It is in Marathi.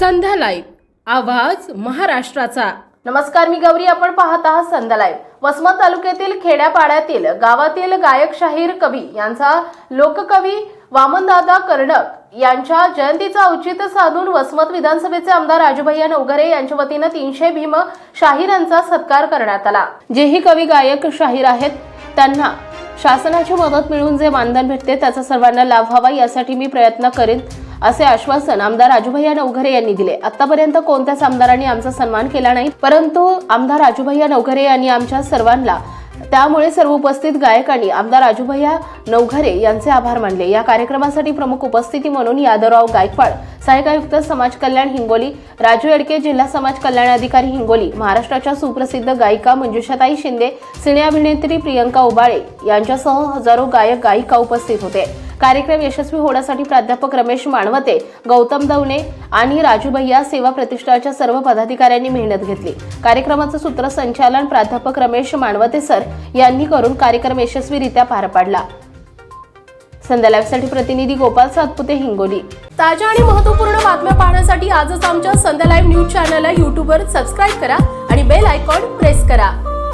संध्या लाईव्ह. आवाज महाराष्ट्राचा. नमस्कार मी गौरी. आपण पाहत आहात संध्या वसमत तालुक्यातील खेड्यापाड्यातील गावातील गायक शाहीर कवी यांचा लोककवी वामनदादा कर्णक यांच्या जयंतीचा औचित्य साधून वसमत विधानसभेचे आमदार राजूभैया नवघरे यांच्या वतीनं तीनशे भीम शाहिरांचा सत्कार करण्यात आला. जेही कवी गायक शाहीर आहेत त्यांना शासनाची मदत मिळून जे मानधन भेटते त्याचा सर्वांना लाभ व्हावा यासाठी मी प्रयत्न करेन. असे आश्वासन आमदार राजूभैया नवघरे यांनी दिले. आतापर्यंत कोणत्याच आमदारांनी आमचा सन्मान केला नाही परंतु आमदार राजूभैया नवघरे यांनी आमच्या सर्वांना त्यामुळे सर्व उपस्थित गायकांनी आमदार राजूभैया नवघरे यांचे आभार मानले. या कार्यक्रमासाठी प्रमुख उपस्थिती म्हणून यादवराव गायकवाड सहाय्यक आयुक्त समाज कल्याण हिंगोली राजू येडके जिल्हा समाज कल्याण अधिकारी हिंगोली महाराष्ट्राच्या सुप्रसिद्ध गायिका मंजुषाताई शिंदे सिने अभिनेत्री प्रियंका उबाळे यांच्यासह हजारो गायक गायिका उपस्थित होते. कार्यक्रम यशस्वी होण्यासाठी प्राध्यापक रमेश माणवते गौतम दवणे आणि राजू भैया सेवा प्रतिष्ठानच्या सर्व पदाधिकाऱ्यांनी मेहनत घेतली. कार्यक्रमाचं सूत्रसंचालन प्राध्यापक रमेश माणवते सर यांनी करून कार्यक्रम यशस्वीरित्या पार पाडला. संध्या लाईव्हसाठी प्रतिनिधी गोपाल सातपुते हिंगोली. ताज्या आणि महत्त्वपूर्ण बातम्या पाहण्यासाठी आजच आमच्या संध्या लाईव्ह न्यूज चॅनलला यूट्यूबवर सबस्क्राईब करा आणि बेल आयकॉन प्रेस करा.